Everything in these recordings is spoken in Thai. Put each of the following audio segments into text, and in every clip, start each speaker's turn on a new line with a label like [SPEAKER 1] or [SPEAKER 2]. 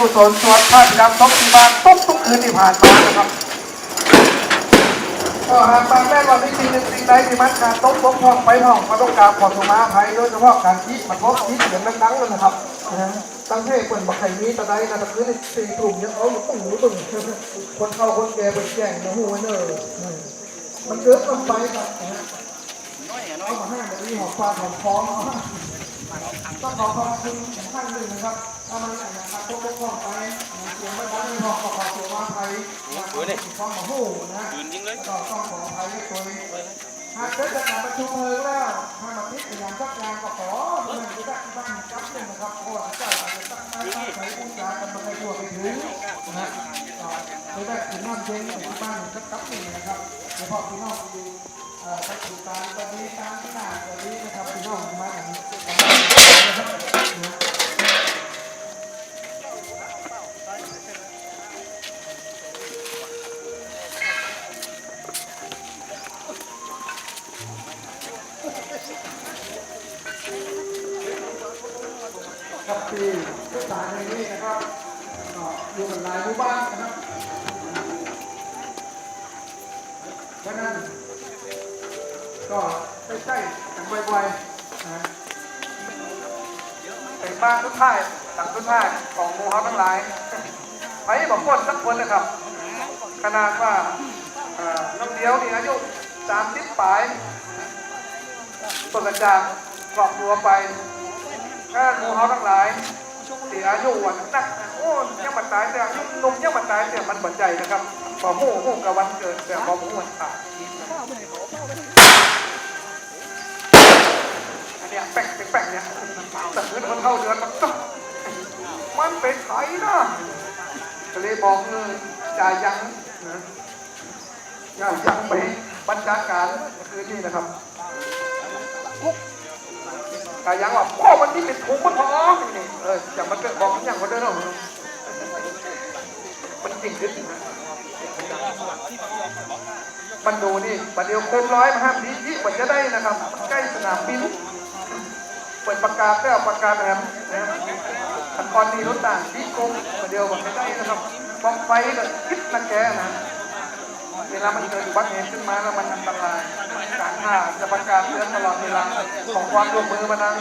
[SPEAKER 1] กุศลสวดพระจำทบที่บ้านทุกทุกคืนที่ผ่านมานะครับก็หากบางแม่ว่าไม่จริงสิ่งใดที่มันขาดตกบกพร่องไปห้องมาต้องการขอสมาภัยโดยเฉพาะการคิดมันพบคิดเสียงดังๆเลยนะครับตั้งเทศเปิดบักไข่มีตะไดนะตะคืนในสี่กลุ่มยังเอาอยู่ตึ้งอยู่ตึ้งคนเข้าคนแก่เป็นแก่งนะหูเนอมันเกิดมันไปครับนะฮะเอามาให้แบบนี้หอมปลาหอมคอเอามา ต้องขอขอบคุณท่านหนึ่งนะครับถ้ามันอย่างนะครับพวกพวกไปเสียงไม่ได้ไม่พอขอขอตัวมาไทยนะขอมาหูนะ
[SPEAKER 2] ยืนจริงเลย
[SPEAKER 1] ก็ต้องขออภัยด้วยหากเกิดจากการประชุมเพลิงแล้วถ้ามาพิจารณาสักอย่างก็ขอเรื่องที่ได้ที่บ้านกับหนึ่งนะครับเพราะว่าเจ้าอาจจะตั้งใจใช้พูดจากันมาในทั่วไปถึงนะก็ไม่ได้ถึงน้ำเย็นในที่บ้านสักกับหนึ่งนะครับเฉพาะพี่น้องอ ยู่เอ่อไปสู่กาตอนนี้ตามที่หน้าตอนนี้นะครับพี่น้องมาอย่างนี้นะครับครับที่สถานนี้นะครับก็อยู่กันหลายหมู่บ้านนะครับเพราะฉะนั้น ก็ใกล้ๆกันไวๆนะเป็นบ้านทุกท่ายหลังทุกท่ายของหมูเฮาทั้งหลายไปบอกคนสักคนนะครับ ขนาดว่าอ่อน้องเดียวนี่อายุสามสิบปลายต้นกระจากครอบครัวไปถ้าหมูเขาทั้งหลายเสียอายุวันนักโอ้ยังมันตายแต่อายุหนุ่มยังมันตายแต่มันบันใจนะครับพอหูหูกับวันเกิดแต่พอหูวันตาย อันเนี้ยแป้งแป้งเนี่ยแต่เงินคนเข้าเดือนมันต้องมันเป็นไถนะก็เลยบอกเงินจ่ายยังนะจ่ายยังไปบรรจาการคืนนี้นะครับกายังว่าพ่อมันนี่เป็นถุงมันพอนี่เอออย่ามาเกิดบอกมันอย่างคนเดิมเนาะมันจริงขึ้นนะมันดูนี่บัดเดียวโคมร้อยมาห้ามดีที่มันจะได้นะครับ ใกล้สนามบิน เปิดประกาศแล้วประกาศแหมนะอันก่อนนี้รถต่างที่กรมบัดเดียวมันไม่ได้นะครับฟ้องไฟก็คิดนะแกนะเวลามันเกิดอุบัติเหตุขึ้นมาแล้วมันอันตรายการท่าจะประกาศเตือนตลอดเวลาของความร่วมมือมานัง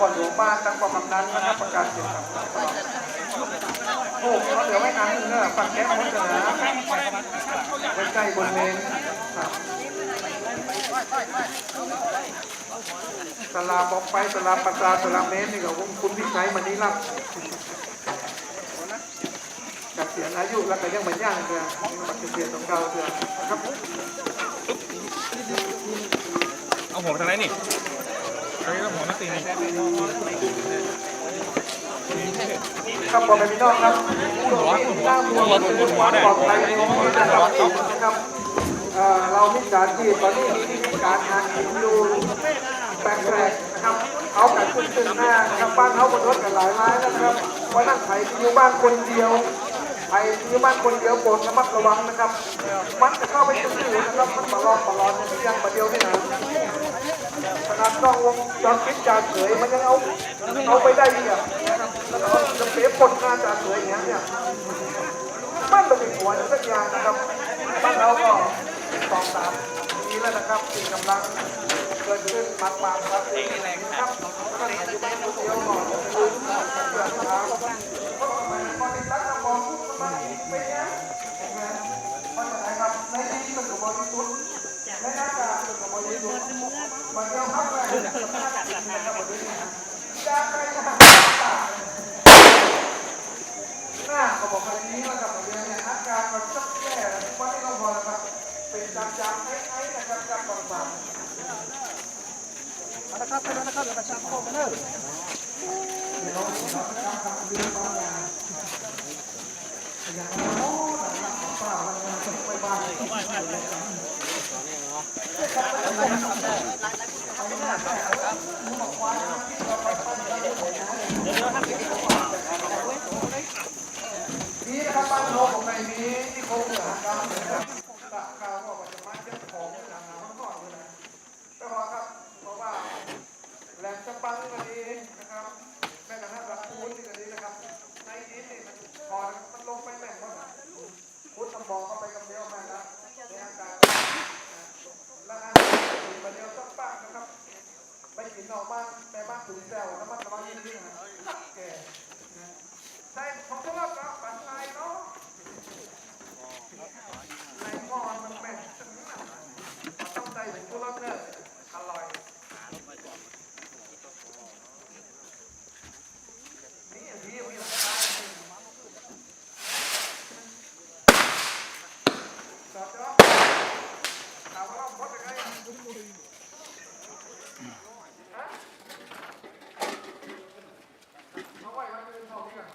[SPEAKER 1] ก่อนหลวงบ้านตั้งความกำนันนะครับประกาศเสียงกับโอ้เขาเหลือไม่นานนึงเนอะฝั่งแก้มดจอนะไว้ใกล้บนเมนครับ สลาบอกไปสลาปัสสาสลาเมนนี่ก็วงคุณพิชัยมันนี้รับกษียณอายุแล้วก็ยังไม่ย่างเลยบัตรเกษียณของเราเถอะนะครับ
[SPEAKER 2] เอาหัวทางไหนนี่อันนี้ต้องหัวนักตีนี่
[SPEAKER 1] ครับพ่อแม่พี่น้องครับผู้ที่สร้างมวลชนความปลอดภัยของนะครับนะครับเอ่อเรามีการที่ตอนนี้มีการหากินอยู่ แปลกๆนะครับเอากันขึ้นขึ้นหน้านะครับบ้านเขาบนรถกันหลายร้ายนะครับว่านั่งไถอยู่บ้านคนเดียวไถอยู่บ้านคนเดียวโปรดระมัดระวังนะครับ มันจะเข้าไปตื้อนะครับมันมาลองมาลอนอย่างยังประเดียวนี่นะขนาดกล้องวงจรปิดจ่าเฉยมันยังเอาเอาไปได้ดีอะแล้วก็จะเสียผลงานจ่าเฉยอย่างเงี้ยเนี่ยมันเป็นหัวสักอย่างนะครับบ้านเราก็สองสามปีแล้วนะครับที่กำลัง กิดขึ้นมากมากครับนะครับก็อยู่บ้านคนเดียวก่อนคือเกิดมาเพราะมันมันเป็นรักมองมันไม่ยังเพราะอะไรครับในที่มันก็บริสุทธิ์ในหน้ากากมันก็บริสุทธิ์มันเดียวครับเลยยาใครจะหาหน้าก็บอกแบบนี้นะครับเรื่องเนี่ยอาการมันจะแย่วันนี้เราพอแล้วครับเป็นจางจางๆไอ้ๆนะครับจางบางๆนะครับ ไปแล้วนะครับเดี๋ยวกระชับโคกันเนอะนี่นะครับบ้านโลกของในนี้ที่เขาเหนือการเหนือตะกาวว่ามันจะมาเก็บของหลังหามันก่อนเลยนะแต่พอครับเพราะว่าแหลมจะปังก็ดีนะครับแม่กระทั่งหลักคูณนี่ก็ดีนะครับในดินนี่มันพอมันลงไปแม่งหมดพุทธบอกเข้าไปกับเดียวแม่แล้วในอากาศแล้วอาหารกินมาเดียวสักปากนะครับ ไปกินนอกบ้านแม่บ้านถึงแซวน้ำมันระวังยิ่งยิ่งนะแกนะใช่ของพวกเราก็ปันไทยเนาะในหม้อมันแม่นจังนะมันต้องใส่ถึงพวกเราเนี่ยอร่อยนี่อย่างนี้มีหลายร้านจอดจอดถามว่าพดยังไง เอาไว้วันอื่นเท่านี้ก่อน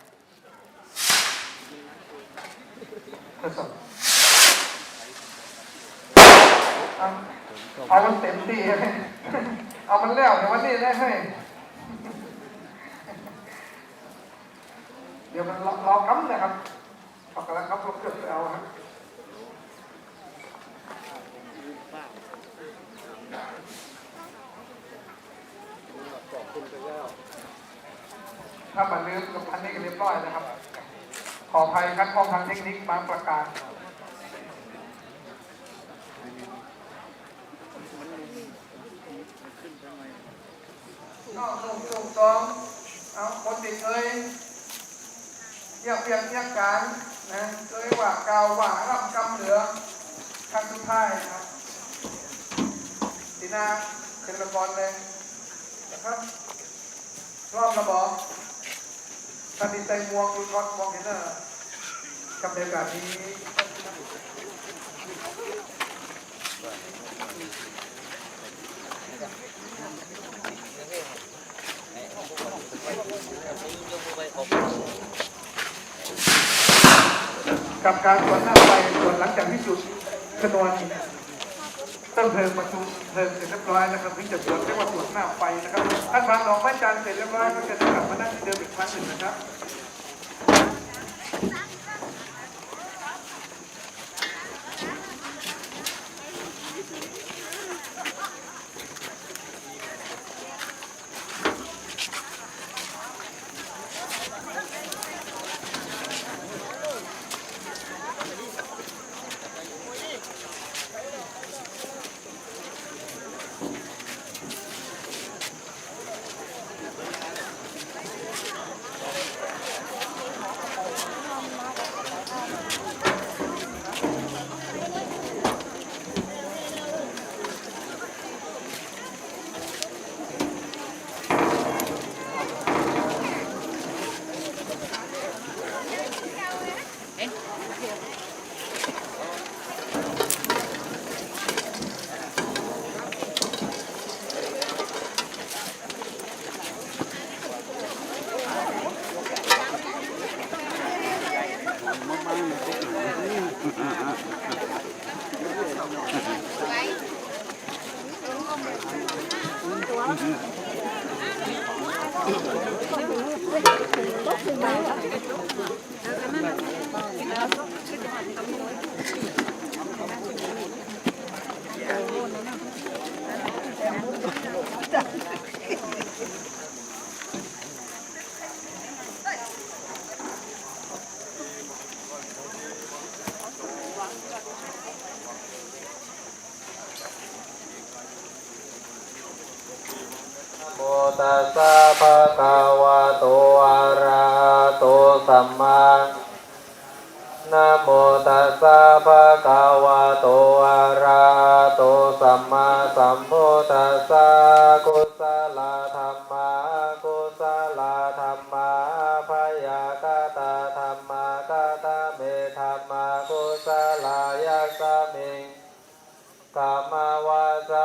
[SPEAKER 1] เอามันเต็มที่เลยเอามันแล้วเดี๋ยววันนี้ได้ให้เดี๋ยวมันรอรอกำนะครับเอากำลังครับรถเกือบจะเอาครับถ้าบันลืมกับพันนี้ก็เรียบร้อยนะครับ ออภัยครับข้อพังเทคนิคบางประการนอกส่งส่งสองเอาคนติดเคยเรียกเรียกเรียกการนะเคยว่ากาวว่ารับกำเหลือครั้งสุดท้ายครับตีนาเป็นละครเลยนะครับรอบระบอก ตัดสินใจมวงดูก่อนมองเห็นนะกับบรรยากาศนี้กับการตรวจหน้าไฟตรวจหลังจากที่จุดชนวน ต้นเพลิงประชุมเพลิงเสร็จเรียบร้อยนะครับถึงจะตรวจเรียกว่าตรวจหน้าไฟนะครับท่าทางดอกไม้จันทร์เสร็จเรียบร้อยก็จะได้กลับมานั่งที่เดิมอีกครั้งหนึ่งนะครับ Thank you.
[SPEAKER 3] โมตัสสะภะคะวะโตอะระหะโตสัมมานะโมตัสสะภะคะวะโตอะระหะโตสัมมาสัมพุทธัสสะกุศลธรรมะกุศลธรรมะพยากตาธรรมะกตาเมธรรมะกุศลายสสมิงกามาวาจา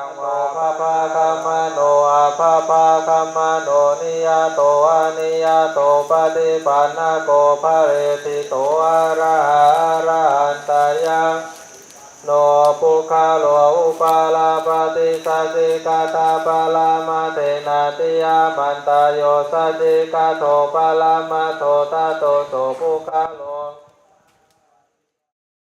[SPEAKER 3] ยังยังวาภะภะคะมะโนอาภะภะคะมะโนนิยโตอะนิยโตปฏิปันนโกภะเรติโตอะระหะระหันตยังโนปุคาโลอุปาลาปฏิสัจิกาตาปาลามาเตนาติยามันตาโยสัจิกาโทปาลามาโทตาโตโสปุคาโล